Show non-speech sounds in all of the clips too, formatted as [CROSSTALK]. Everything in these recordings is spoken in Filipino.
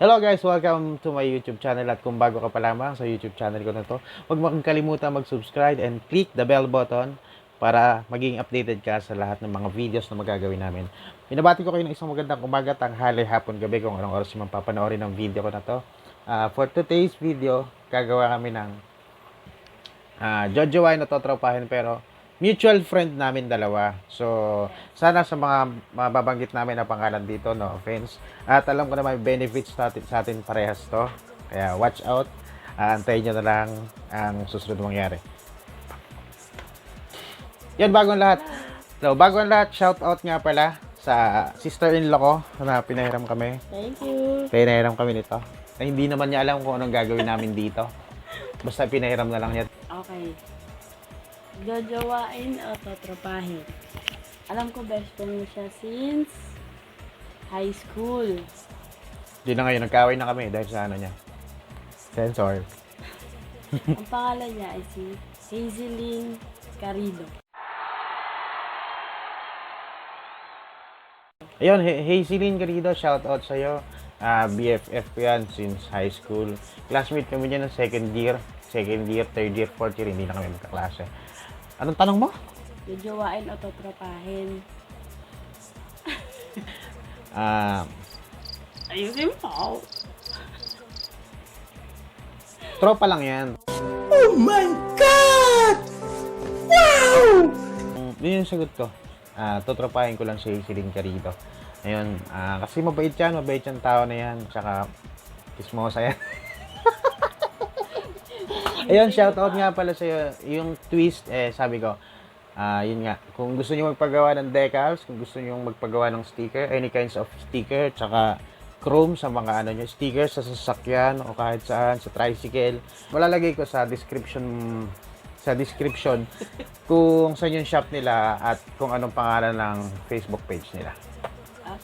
Hello guys, welcome to my YouTube channel at kung bago ka pa lamang sa YouTube channel ko na to, huwag mo mag-subscribe and click the bell button para maging updated ka sa lahat ng mga videos na magagawin namin. Binabati ko kayo ng isang magandang umaga, tanghali, hapon, gabi kung anong oras yung papanoorin ng video ko na to. Ah, for today's video, gagawa kami ng uh, Jojo ay natotropahin pero mutual friend namin dalawa. So, sana sa mga mababanggit namin na pangalan dito, no offense. At alam ko na may benefits sa atin, sa atin parehas to. Kaya watch out. Uh, antayin nyo na lang ang susunod mangyari. Yan, bago ang lahat. So, bago ang lahat, shout out nga pala sa sister-in-law ko na pinahiram kami. Thank you. Pinahiram kami nito. Na hindi naman niya alam kung anong gagawin namin dito. Basta pinahiram na lang niya. Okay. Jojowain o totropahin? Alam ko best friend mo siya since high school. Hindi na ngayon, nagkaway na kami dahil sa ano niya. Sensor. [LAUGHS] Ang pangalan niya ay si Hazeline Carido. Ayun, Hazeline Garrido, shout out sa'yo. Ah, BFF ko yan since high school. Classmate kami niya ng second year. Second year, third year, fourth year, hindi na kami magkaklase. Anong tanong mo? Jojowain o totropahin? Ah, Ayusin mo. tropa lang yan. Oh my God! Wow! Yun yung sagot ko. Ah, tutropahin ko lang si Hazeline Garrido. Ayun, ah, kasi mabait yan, mabait yung tao na yan. Tsaka, kismosa yan. [LAUGHS] Ayun, shoutout nga pala sa'yo. Yung twist, eh, sabi ko, ah, yun nga, kung gusto niyo magpagawa ng decals, kung gusto niyo magpagawa ng sticker, any kinds of sticker, tsaka chrome sa mga ano niyo, sticker sa sasakyan o kahit saan, sa tricycle, malalagay ko sa description sa description [LAUGHS] kung saan yung shop nila at kung anong pangalan ng Facebook page nila.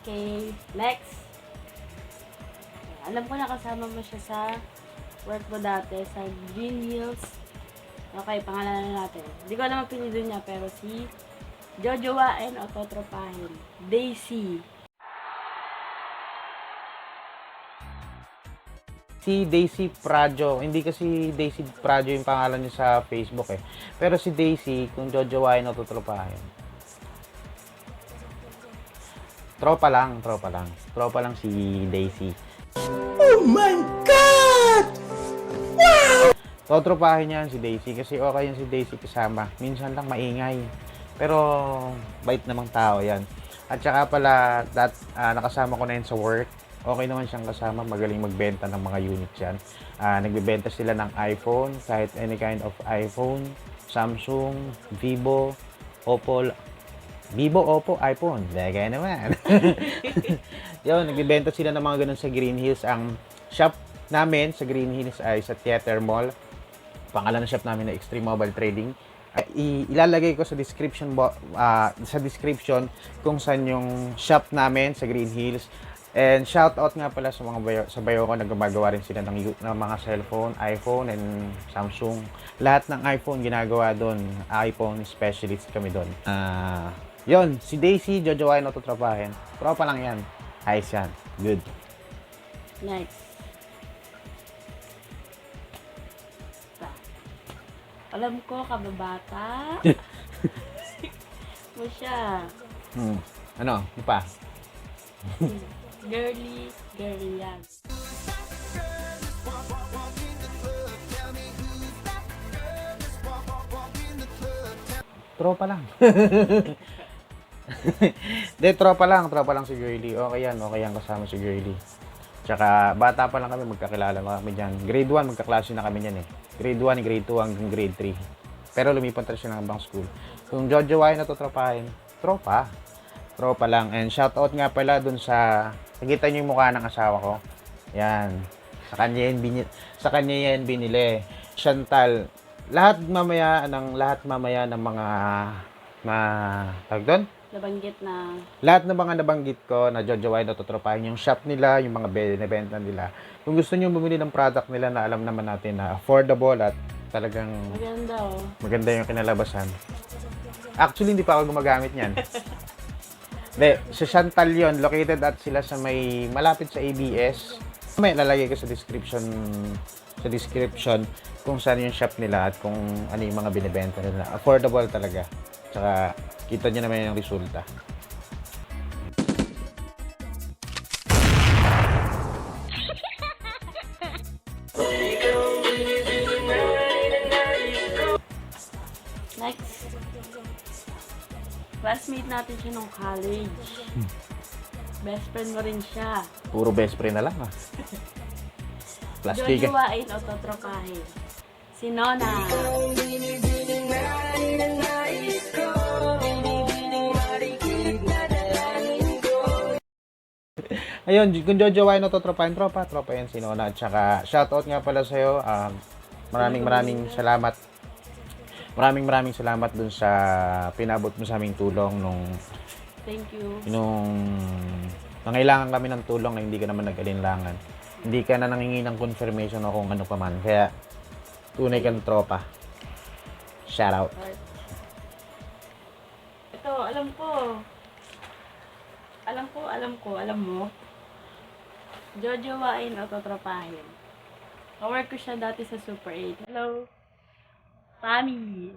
Okay. Next. Alam ko na kasama mo siya sa work mo dati sa Green Hills. Okay, pangalan na natin. Hindi ko alam ang pinili niya, pero si Jojowain o Totropahin. Daisy. Si Daisy Prajo, hindi kasi Daisy Prajo yung pangalan niya sa Facebook eh. Pero si Daisy, kung jojowain o tutropahin. Tropa lang, tropa lang. Tropa lang si Daisy. Oh my God! Totropahin yan si Daisy kasi okay yan si Daisy kasama. Minsan lang maingay. Pero bait namang tao yan. At saka pala, that, ah, nakasama ko na yan sa work. Okay naman siyang kasama, magaling magbenta ng mga units yan. Ah, nagbebenta sila ng iPhone, kahit any kind of iPhone, Samsung, Vivo, Oppo, Vivo, Oppo, iPhone. Dagay naman. [LAUGHS] Yun, nagbebenta sila ng mga ganun sa Green Hills. Ang shop namin sa Green Hills ay sa Theater Mall. Pangalan ng shop namin na Extreme Mobile Trading. Ah, i- ilalagay ko sa description bo- ah, sa description kung saan yung shop namin sa Green Hills. And shout out nga pala sa mga bayo, sa bayo ko na gumagawa rin sila ng, ng mga cellphone, iPhone and Samsung. Lahat ng iPhone ginagawa doon. iPhone specialist kami doon. Ah, yon si Daisy, jojowain o tutropahin. Tropa lang yan. Ayos yan. Good. Next. Alam ko, kababata. [LAUGHS] mo siya. Hmm. Ano? Ano pa? Girly, girly yan. Tropa lang. [LAUGHS] De, tropa lang. Tropa lang si Girlie. Okay yan. Okay yan kasama si Girlie. Tsaka, bata pa lang kami, magkakilala na kami dyan. Grade 1, magkaklase na kami dyan eh. Grade 1, grade 2, hanggang grade 3. Pero lumipat rin siya ng ibang school. Kung Jojo ay natutropahin, tropa. Tropa lang. And shoutout nga pala dun sa, nakita niyo yung mukha ng asawa ko. Yan. Sa kanya yan, bini, sa kanya yan binili. Chantal, lahat mamaya ng lahat mamaya ng mga ma tawag doon? Nabanggit na Lahat ng mga nabanggit ko na Jojo Wine tutropahin yung shop nila, yung mga binibenta nila. Kung gusto niyo bumili ng product nila na alam naman natin na affordable at talagang maganda oh. maganda yung kinalabasan. Actually, hindi pa ako gumagamit niyan. Hindi, sa Chantal yun, located at sila sa may malapit sa ABS. May lalagay ko sa description sa description kung saan yung shop nila at kung ano yung mga binibenta nila. Affordable talaga. Tsaka kita nyo naman yung resulta. Next. Classmate natin siya nung college. Best friend mo rin siya. Puro best friend na lang ah. [LAUGHS] Plastic. Jojowain o totropahin. Si Nona. Ayun, kung jojowain o to tropahin, tropa, tropa yan si Nona. At saka, shoutout nga pala sa'yo. Um, maraming maraming salamat. Maraming maraming salamat dun sa pinabot mo sa aming tulong nung Thank you. nung nangailangan kami ng tulong na hindi ka naman nag-alinlangan. Hindi ka na nangingi ng confirmation o kung ano pa man. Kaya, tunay kang tropa. Shout out. Heart. Ito, alam ko. Alam ko, alam ko, alam mo. Jojowain o totropahin. Kawork ko siya dati sa Super 8. Hello. Pami.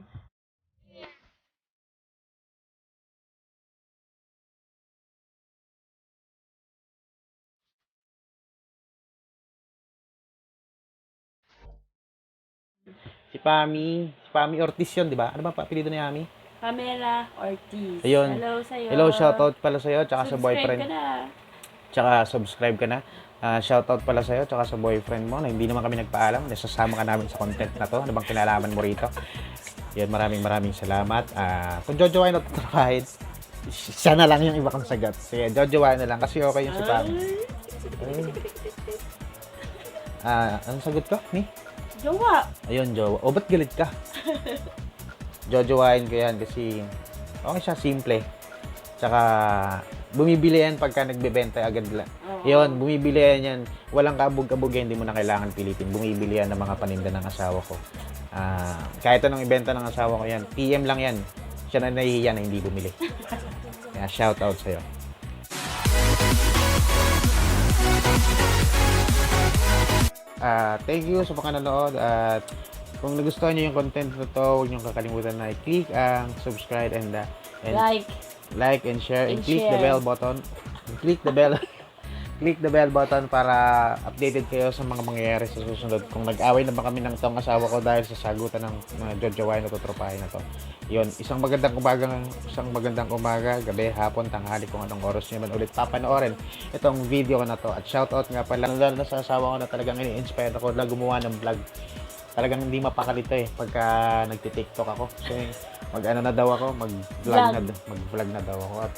Si Pami, si Pami Ortiz yun, di ba? Ano ba pa apelido ni Ami? Pamela Ortiz. Ayun. Hello sa'yo. Hello, shoutout pala sa'yo, tsaka sa Subscribe boyfriend. ka na. Tsaka subscribe ka na. Ah, shoutout pala sa'yo, tsaka sa boyfriend mo na hindi naman kami nagpaalam. Nasasama ka namin sa content na to. Ano bang kinalaman mo rito? Yan, maraming maraming salamat. Ah, kung jojowain at trabahin, siya na lang yung iba kong sagot. Sige, jojowain na lang kasi okay yung si Pami. Ay, [LAUGHS] Ah, anong sagot ko? Ni? jowa. Ayun, Jo. O, ba't galit ka? [LAUGHS] Jojowain ko yan kasi okay siya, simple. Tsaka, bumibili yan pagka nagbebenta agad lang. Yun, bumibili yan yan. Walang kabog-kabog yan, hindi mo na kailangan pilitin. Bumibili yan ng mga paninda ng asawa ko. Ah, kahit anong ibenta ng asawa ko yan, PM lang yan. Siya na nahihiya na hindi bumili. [LAUGHS] Kaya shout out sa'yo. Ah, thank you sa pagkanonood at kung nagustuhan niyo yung content na to, huwag niyo kakalimutan na i-click ang subscribe and, uh, and Like. like and share and, And click the share. bell button. Click the bell. [LAUGHS] click the bell button para updated kayo sa mga mangyayari sa susunod. Kung nag-away na ba kami ng tong asawa ko dahil sa sagutan ng mga jojowain na tutropahin na to. Yun, isang magandang umaga, isang magandang umaga, gabi, hapon, tanghali, kung anong oras niyo man ulit papanoorin itong video ko na to. At shoutout nga pala, lalo na sa asawa ko na talagang ini-inspire ako na gumawa ng vlog. Talagang hindi mapakalito eh pagka nagti-tiktok ako. Kasi mag-ano na daw ako, mag-vlog na, Vlog. mag-vlog na daw ako. At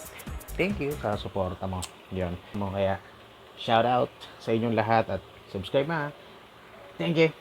thank you sa suporta mo. Yun. Mo kaya shout out sa inyong lahat at subscribe ha. Thank you.